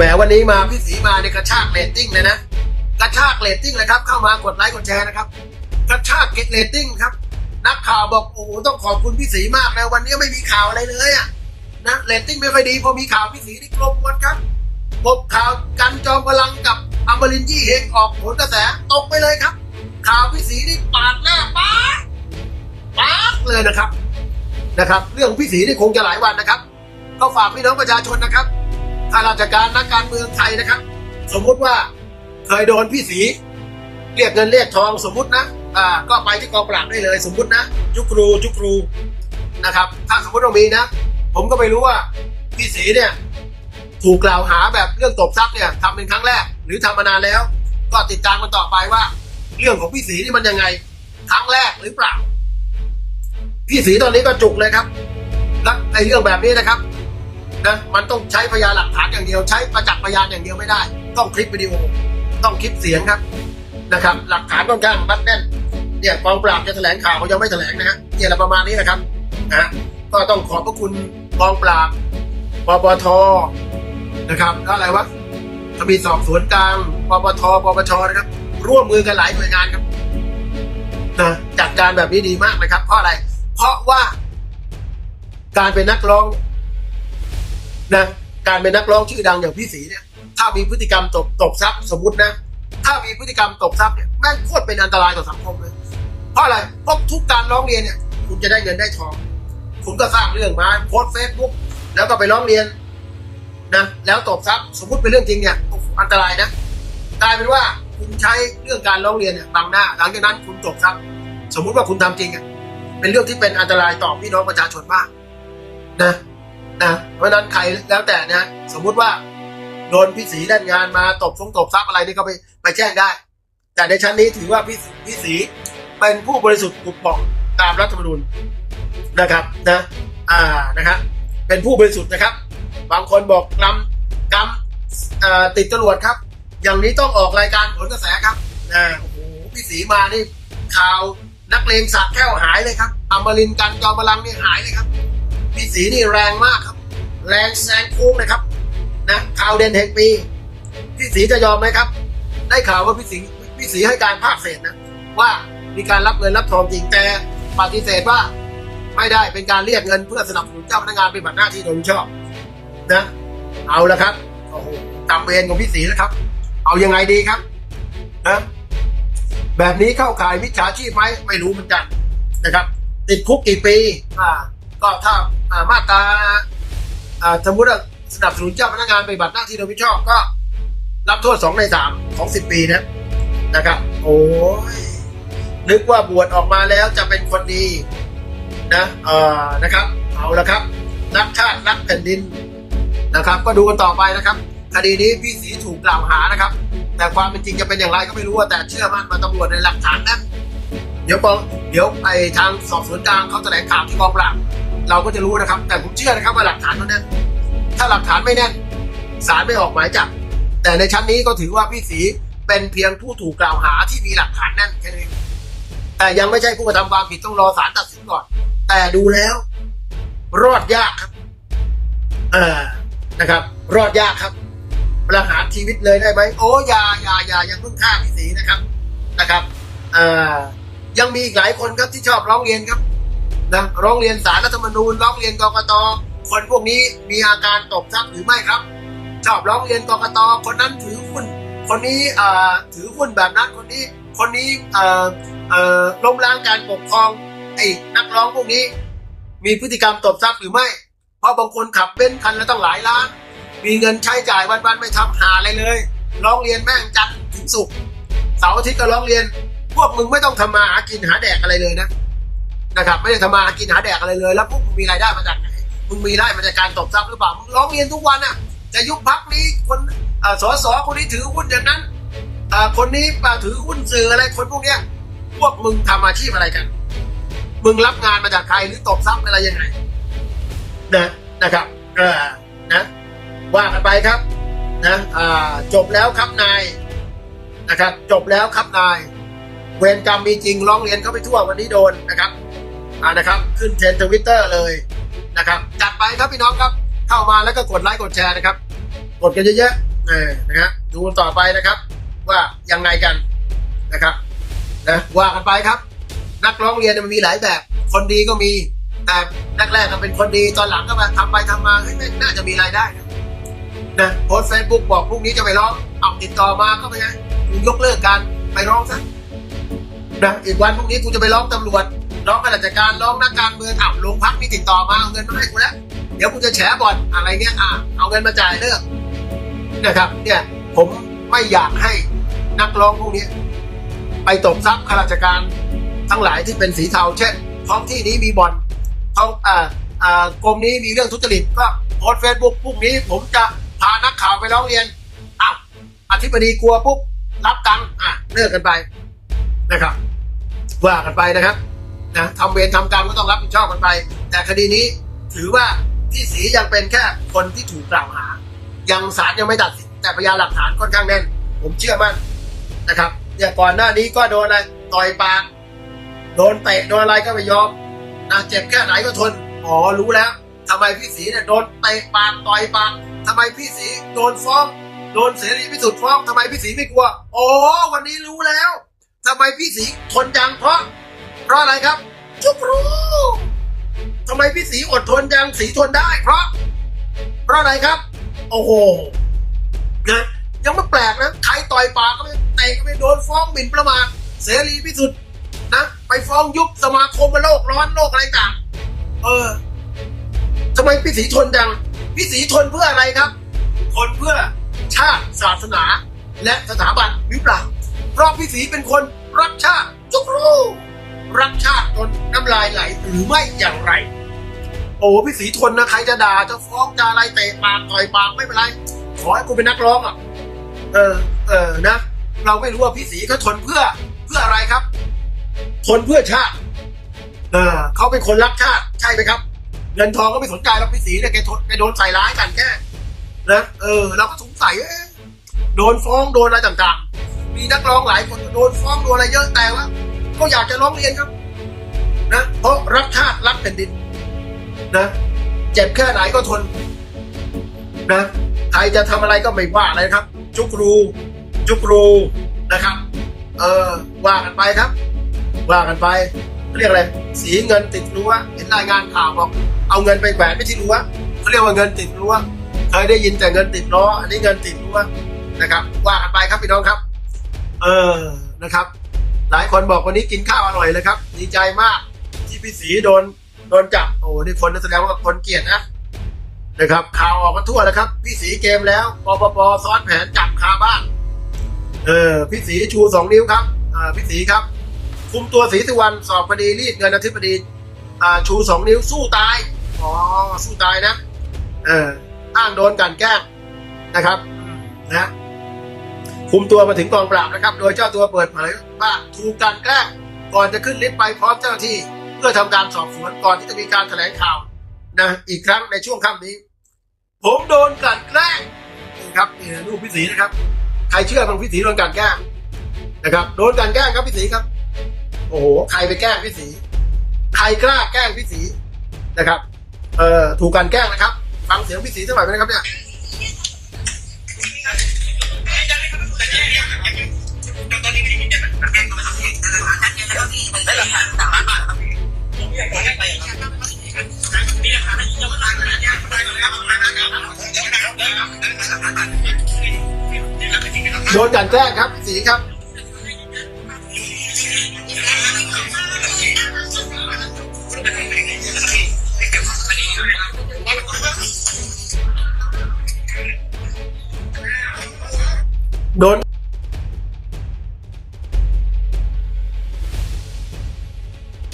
แหมวันนี้มาพี่สีมาในกระชากเรตติ้งเลยนะ กระชากเรตติ้งเลยครับ เข้ามากดไลค์กดแชร์นะครับ กระชากเก็ตเรตติ้งครับ นักข่าวบอกโอ้โหต้องขอบคุณพี่สีมากนะวันนี้ไม่มีข่าวอะไรเลยอะนะเรตติ้งไม่ค่อยดีพอมีข่าวพี่สีนี่กลบหมดครับพบข่าวกันจอมพลังกับอัมบรินยี่เฮงออกผลกระแสตกไปเลยครับ ข่าวพี่สีนี่ปาดหน้าป๊าป๊าเลยนะครับนะครับ เรื่องพี่สีนี่คงจะหลายวันนะครับ ก็ฝากพี่น้องประชาชนนะครับ ข้าราชการนักการเมืองไทยนะครับ สมมุติว่าเคยโดนพี่สีเรียกเงินเรียกทองสมมุตินะอ่าก็ไปที่กองปราบได้เลย สมมุตินะจุกครูจุกครูนะครับ ถ้าสมมติว่ามีนะ ผมก็ไม่รู้ว่าพี่สีเนี่ยถูกกล่าวหาแบบเรื่องตบทรัพย์เนี่ยทำเป็นครั้งแรก หรือทำมานานแล้ว ก็ติดตามกันต่อไปว่า เรื่องของพี่สีนี่มันยังไง ครั้งแรกหรือเปล่า พี่สีตอนนี้ก็จุกเลยครับและไอ้เรื่องแบบนี้นะครับ นะมันต้องใช้พยานหลักฐานอย่างเดียวใช้ประจักษ์พยานอย่างเดียวไม่ได้ ต้องคลิปวิดีโอ ต้องคลิปเสียงครับนะครับ หลักฐานค่อนข้างมัดแน่นเนี่ยกองปราบจะแถลงข่าวเขายังไม่แถลงนะฮะเนี่ยอะประมาณนี้นะครับนะก็ต้องขอบพระคุณกองปราบปปทนะครับแล้วอะไรวะทมีสอบสวนกลางปปทปปชนะครับ ร่วมมือกันหลายหน่วยงานครับนะจัดการแบบนี้ดีมากเลยครับ เพราะอะไร เพราะว่าการเป็นนักร้อง นะการเป็นนักร้องชื่อดังอย่างพี่ศรีเนี่ยถ้ามีพฤติกรรมตบตบทรัพย์สมมตินะ ถ้ามีพฤติกรรมตบทรัพย์เนี่ยแม่งโคตรเป็นอันตรายต่อสังคมเลย เพราะอะไรเพราะทุกการร้องเรียนเนี่ย คุณจะได้เงินได้ทอง คุณก็สร้างเรื่องมาโพสเฟซบุ๊กแล้วก็ไปร้องเรียนนะแล้วตบทรัพย์สมมติเป็นเรื่องจริงเนี่ยโอ้โหอันตรายนะกลายเป็นว่าคุณใช้เรื่องการร้องเรียนเนี่ยบังหน้า หลังจากนั้นคุณตบทรัพย์สมมุติว่าคุณทำจริงอะเป็นเรื่องที่เป็นอันตรายต่อพี่น้องประชาชนมากนะ นะเพราะฉะนั้นใครแล้วแต่นะสมมุติว่าโดนพี่สีด้านงานมาตบทรงตบทรัพย์อะไรนี่ก็ไปไปแจ้งได้ แต่ในชั้นนี้ถือว่าพี่พี่สีเป็นผู้บริสุทธิ์ผุดผ่องตามรัฐธรรมนูญนะครับนะ อ่านะครับเป็นผู้บริสุทธิ์นะครับ บางคนบอกกำกำติดจรวดครับ อย่างนี้ต้องออกรายการผลกระแสครับนะโอ้โหพี่สีมานี่ข่าวนักเลงสักแก้วหายเลยครับอมรินกันจอมพลังนี่หายเลยครับ พี่สีนี่แรงมากครับ แรงแซงโค้งเลยครับนะข่าวเด่นแห่งปีพี่สีจะยอมไหมครับ ได้ข่าวว่าพี่สีพี่สีให้การภาคเศษนะว่ามีการรับเงินรับทองจริงแต่ปฏิเสธว่าไม่ได้เป็นการเรียกเงินเพื่อสนับสนุนเจ้าพนักงานปฏิบัติหน้าที่โดยชอบนะเอาละครับโอ้โหตามเวรของพี่สีแล้วครับ เอายังไงดีครับนะแบบนี้เข้าข่ายมิจฉาชีพไหมไม่รู้เหมือนกันนะครับ ติดคุกกี่ปีอ่า ก็ถ้าอ่ามาตราอ่าสมมติว่าสนับสนุนเจ้าพนักงานปฏิบัติหน้าที่โดยมิชอบก็ รับโทษสองในสามของสิบปีนะนะครับ โอ้ยนึกว่าบวชออกมาแล้วจะเป็นคนดีนะเอ่อนะครับ เอาละครับรักชาติรักแผ่นดินนะครับ ก็ดูกันต่อไปนะครับ คดีนี้พี่ศรีถูกกล่าวหานะครับ แต่ความเป็นจริงจะเป็นอย่างไรก็ไม่รู้แต่เชื่อมั่นมาตำรวจในหลักฐานนั้นเดี๋ยวกองเดี๋ยวไอ้ทางสอบสวนกลางเขาแถลงข่าวที่กองปราบ เราก็จะรู้นะครับ แต่ผมเชื่อนะครับว่าหลักฐานมันแน่นถ้าหลักฐานไม่แน่นศาลไม่ออกหมายจับแต่ในชั้นนี้ก็ถือว่าพี่ศรีเป็นเพียงผู้ถูกกล่าวหาที่มีหลักฐานแน่นแค่นี้แต่ยังไม่ใช่ผู้กระทำความผิดต้องรอศาลตัดสินก่อน แต่ดูแล้ว รอดยากครับเออนะครับ รอดยากครับ ประหารชีวิตเลยได้ไหมโอ้ยา ยายายังเพิ่งฆ่าพี่ศรีนะครับนะครับเออยังมีอีกหลายคนครับที่ชอบร้องเรียนครับ นะร้องเรียนสารรัฐธรรมนูญร้องเรียนกกตคนพวกนี้มีอาการตบทรัพย์หรือไม่ครับ ชอบร้องเรียนกกตคนนั้นถือหุ้น คนนี้อ่อถือหุ้นแบบนั้นคนนี้คนนี้อ่อเอ่อล้มล้างการปกครองไอ้นักร้องพวกนี้ มีพฤติกรรมตบทรัพย์หรือไม่ เพราะบางคนขับเบ้นคันละตั้งหลายล้าน มีเงินใช้จ่ายวันๆไม่ทำหาอะไรเลย ร้องเรียนแม่งจันทร์ถึงศุกเสาร์อาทิตย์ก็ร้องเรียน พวกมึงไม่ต้องทำมาหากินหาแดกอะไรเลยนะ นะครับไม่ได้ทำมาหากินหาแดกอะไรเลย แล้วพวกมึงมีรายได้มาจากไหนมึงมีได้มาจากการตบทรัพย์หรือเปล่ามึงร้องเรียนทุกวันอะจะยุบพักนี้คนเอ่อสสคนนี้ถือหุ้นอย่างนั้นคนนี้อ่าถือหุ้นสื่ออะไรคนพวกเนี้ยพวกมึงทำอาชีพอะไรกัน มึงรับงานมาจากใครหรือตบทรัพย์อะไรยังไงนะนะครับเออนะว่ากันไปครับนะอ่าจบแล้วครับนายนะครับ จบแล้วครับนาย เวรกรรมมีจริงร้องเรียนเข้าไปทั่ววันนี้โดนนะครับ อ่านะครับ ขึ้นเทรนทวิตเตอร์เลยนะครับจัดไปครับพี่น้องครับเข้ามาแล้วก็กดไลค์กดแชร์นะครับ กดกันเยอะๆเออนะครับดูต่อไปนะครับ ว่ายังไงกันนะครับนะว่ากันไปครับ นักร้องเรียนมันมีหลายแบบ คนดีก็มีแต่แรกๆก็เป็นคนดีตอนหลังก็มาทำไปทำมาเฮ้ยน่าจะมีรายได้นะนะโพสเฟซบุ๊กบอกพรุ่งนี้จะไปร้องเอาติดต่อมาก็ไม่ไงกูยกเลิกการไปร้องซะนะอีกวันพรุ่งนี้กูจะไปร้องตำรวจ ร้องข้าราชการร้องนักการเมืองอ้าวโรงพักนี่ติดต่อมาเอาเงินมาให้กูแล้วเดี๋ยวกูจะแฉบ่อนอะไรเงี้ยอะเอาเงินมาจ่ายเลิกนะครับ เนี่ยผมไม่อยากให้นักร้องพวกนี้ไปตบทรัพย์ข้าราชการทั้งหลายที่เป็นสีเทา เช่นท้องที่นี้มีบ่อนท้องอ่าอ่ากรมนี้มีเรื่องทุจริตก็โพสเฟซบุ๊กพรุ่งนี้ ผมจะพานักข่าวไปร้องเรียนอ้าวอธิบดีกลัวปุ๊บรับตังค์อะเลิกกันไปนะครับ ว่ากันไปนะครับ นะทำเวรทำกรรมก็ต้องรับผิดชอบกันไป แต่คดีนี้ถือว่าพี่ศรียังเป็นแค่คนที่ถูกกล่าวหา ยังศาลยังไม่ตัดสินแต่พยานหลักฐานค่อนข้างแน่น ผมเชื่อมั่นนะครับเนี่ยก่อนหน้านี้ก็โดนอะไรต่อยปากโดนเตะโดนอะไรก็ไม่ยอมนะเจ็บแค่ไหนก็ทนอ๋อรู้แล้วทำไมพี่สีเนี่ยโดนเตะปากต่อยปากทำไมพี่สีโดนฟ้องโดนเสรีพิสุทธิ์ฟ้องทำไมพี่สีไม่กลัว โอ้วันนี้รู้แล้วทำไมพี่สีทนจังเพราะ เพราะอะไรครับ จุกรู้ทำไมพี่สีอดทนจังสีทนได้ เพราะ เพราะอะไรครับ โอ้โหนะยังไม่แปลกนะใครต่อยปากก็ไม่เตะก็ไม่โดนฟ้องหมิ่นประมาทเสรีพิสุทธิ์นะไปฟ้องยุบสมาคมโลกร้อนโลกอะไรต่างเออทำไมพี่ศรีทนจังพี่ศรีทนเพื่ออะไรครับทนเพื่อชาติศาสนา และสถาบันหรือเปล่าเพราะพี่ศรีเป็นคนรักชาติจุกรู้ รักชาติจนน้ำลายไหลหรือไม่อย่างไร โอ้พี่ศรีทนนะใครจะด่าจะฟ้องจะอะไรเตะปากต่อยปากไม่เป็นไรขอให้กูเป็นนักร้องอะ เออ เออนะ เราไม่รู้ว่าพี่ศรีเขาทนเพื่อเพื่ออะไรครับ ทนเพื่อชาติเออเขาเป็นคนรักชาติใช่ไหมครับเงินทองก็ไม่สนใจหรอกพี่ศรีเนี่ยแกทนแกโดนใส่ร้ายกันแค่นะเออเราก็สงสัยเอ๊ะโดนฟ้องโดนอะไรต่างๆ มีนักร้องหลายคนโดนฟ้องโดนอะไรเยอะแต่ว่า ก็อยากจะร้องเรียนครับ นะเพราะรักชาติรักแผ่นดิน นะเจ็บแค่ไหนก็ทน นะใครจะทำอะไรก็ไม่ว่าเลยครับ จุกรู จุกรูนะครับ เออว่ากันไปครับ ว่ากันไป เรียกอะไรสีเงินติดรั้วเห็นรายงานข่าวบอกเอาเงินไปแขวนไม่ที่รั้วเขาเรียกว่าเงินติดรั้วเคยได้ยินแต่เงินติดล้ออันนี้เงินติดรั้วนะครับ ว่ากันไปครับพี่น้องครับ เออนะครับ หลายคนบอกวันนี้กินข้าวอร่อยเลยครับดีใจมากที่พี่สีโดนโดนจับโอ้นี่คนแสดงว่าคนเกลียดนะนะครับข่าวออกมาทั่วแล้วครับ พี่สีเกมแล้วปปปซ้อนแผนจับคาบ้านเออพี่สีชูสองนิ้วครับอ่าพี่สีครับ คุมตัวสีสุวรรณสอบคดีรีดเงินอธิบดีอ่าชูสองนิ้วสู้ตายอ๋อสู้ตายนะ เอออ้างโดนกันแกล้งนะครับนะ คุมตัวมาถึงกองปราบนะครับ โดยเจ้าตัวเปิดเผยว่าถูกกลันแกล้งก่อนจะขึ้นลิฟต์ไปพร้อมเจ้าหน้าที่ เพื่อทำการสอบสวนก่อนที่จะมีการแถลงข่าวนะอีกครั้งในช่วงค่ำนี้ ผมโดนกลั่นแกล้งนี่ครับนี่รูปพี่ศรีนะครับ ใครเชื่อบางพี่ศรีโดนกลั่นแกล้งนะครับโดนกลั่นแกล้งครับพี่ศรีครับ โอ้โหใครไปแกล้งพี่ศรีใครกล้าแกล้งพี่ศรีนะครับเอ่อถูกกลั่นแกล้งนะครับฟังเสียงพี่ศรีสักหน่อยไหมครับเนี่ย จันแจ้งครับ